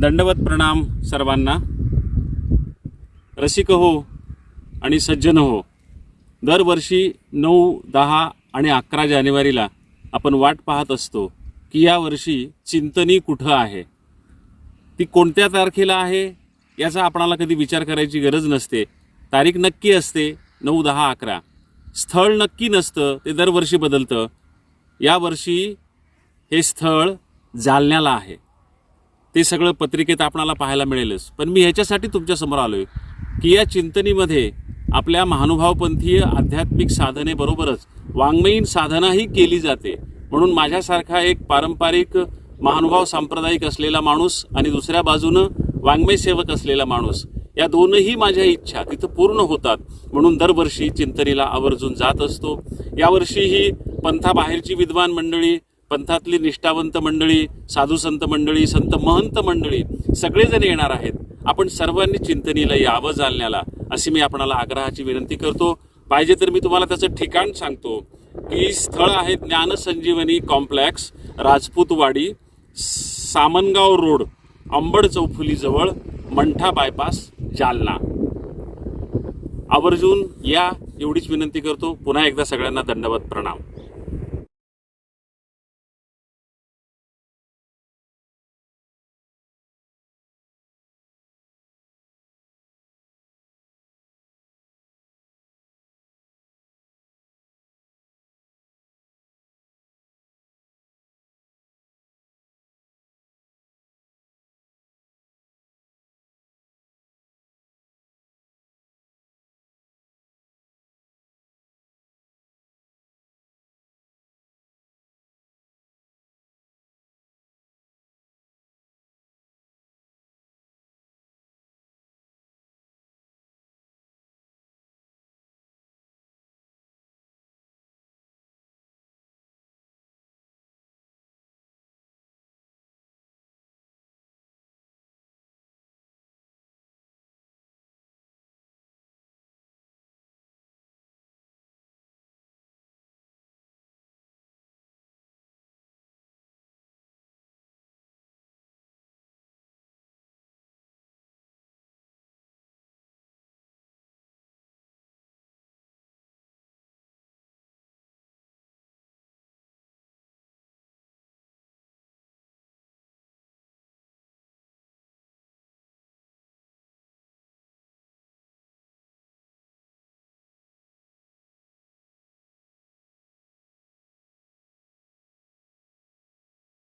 दंडवत प्रणाम सर्वांना. रसिक हो आणि सज्जन हो. दरवर्षी नऊ दहा आणि अकरा जानेवारीला आपण वाट पाहत असतो की यावर्षी चिंतनी कुठं आहे? ती कोणत्या तारखेला आहे? याचा आपणाला कधी विचार करायची गरज नसते. तारीख नक्की असते नऊ दहा अकरा. स्थळ नक्की नसतं ते दरवर्षी बदलतं. यावर्षी हे स्थळ जालन्याला आहे. ते सगळं पत्रिकेत आपणाला पाहायला मिळेलच. पण मी ह्याच्यासाठी तुमच्यासमोर आलो आहे की या चिंतनीमध्ये आपल्या महानुभावपंथीय आध्यात्मिक साधनेबरोबरच वाङ्मयीन साधनाही केली जाते. म्हणून माझ्यासारखा एक पारंपरिक महानुभाव सांप्रदायिक असलेला माणूस आणि दुसऱ्या बाजूनं वाङ्मय सेवक असलेला माणूस या दोनही माझ्या इच्छा तिथं पूर्ण होतात. म्हणून दरवर्षी चिंतनीला आवर्जून जात असतो. यावर्षीही पंथाबाहेरची विद्वान मंडळी पंथातली निष्ठावंत मंडळी साधू संत मंडळी संत महंत मंडळी सगळेजण येणार आहेत. आपण सर्वांनी चिंतनीला यावं जालन्याला अशी मी आपणाला आग्रहाची विनंती करतो. पाहिजे तर मी तुम्हाला त्याचं ठिकाण सांगतो. की स्थळ आहे ज्ञान संजीवनी कॉम्प्लेक्स राजपूतवाडी सामनगाव रोड अंबड चौफुलीजवळ मंठा बायपास जालना. आवर्जून या एवढीच विनंती करतो. पुन्हा एकदा सगळ्यांना दंडवत प्रणाम.